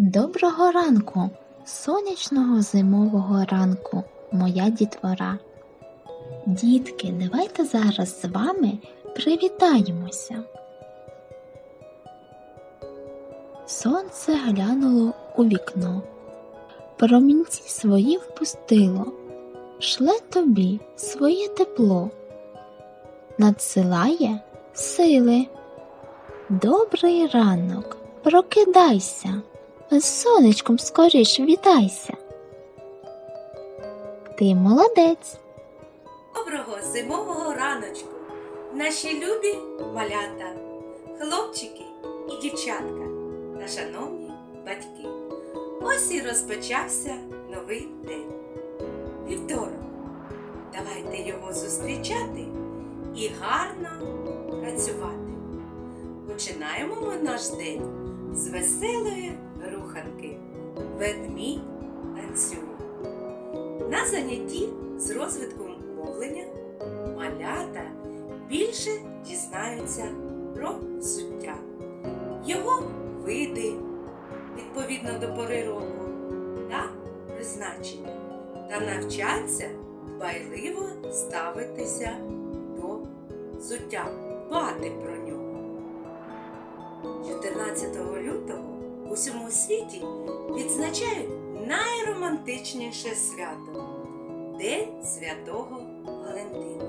Доброго ранку, сонячного зимового ранку, моя дітвора. Дітки, давайте зараз з вами привітаємося. Сонце глянуло у вікно, промінці свої впустило, шле тобі своє тепло, надсилає сили. Добрий ранок, прокидайся, з сонечком скоріш вітайся. Ти молодець. Доброго зимового раночку, наші любі малята, хлопчики і дівчатка та шановні батьки. Ось і розпочався новий день. Вівторок. Давайте його зустрічати і гарно працювати. Починаємо ми наш день з веселої руханки. Ведмідь танцює. На занятті з розвитком мовлення малята більше дізнаються про взуття, його види відповідно до пори року та призначення, та навчаться дбайливо ставитися до взуття, дбати про нього. 14 лютого у всьому світі відзначають найромантичніше свято День Святого Валентина.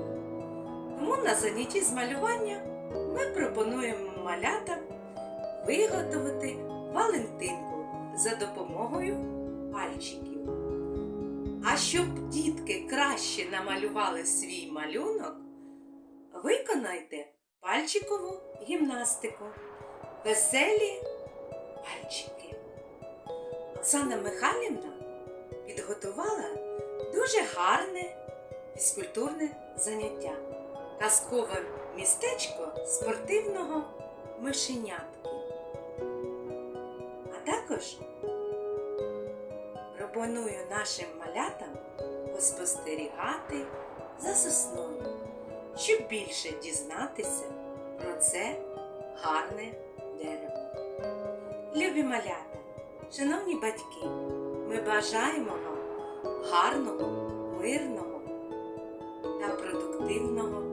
Тому на занятті з малювання ми пропонуємо малятам виготовити Валентинку за допомогою пальчиків. А щоб дітки краще намалювали свій малюнок, виконайте пальчикову гімнастику. Веселі пальчики. Оксана Михайлівна підготувала дуже гарне фізкультурне заняття. Казкове містечко спортивного мишенятки. А також пропоную нашим малятам поспостерігати за сосною, щоб більше дізнатися про це гарне дерево. Любі малята, шановні батьки, ми бажаємо вам гарного, мирного та продуктивного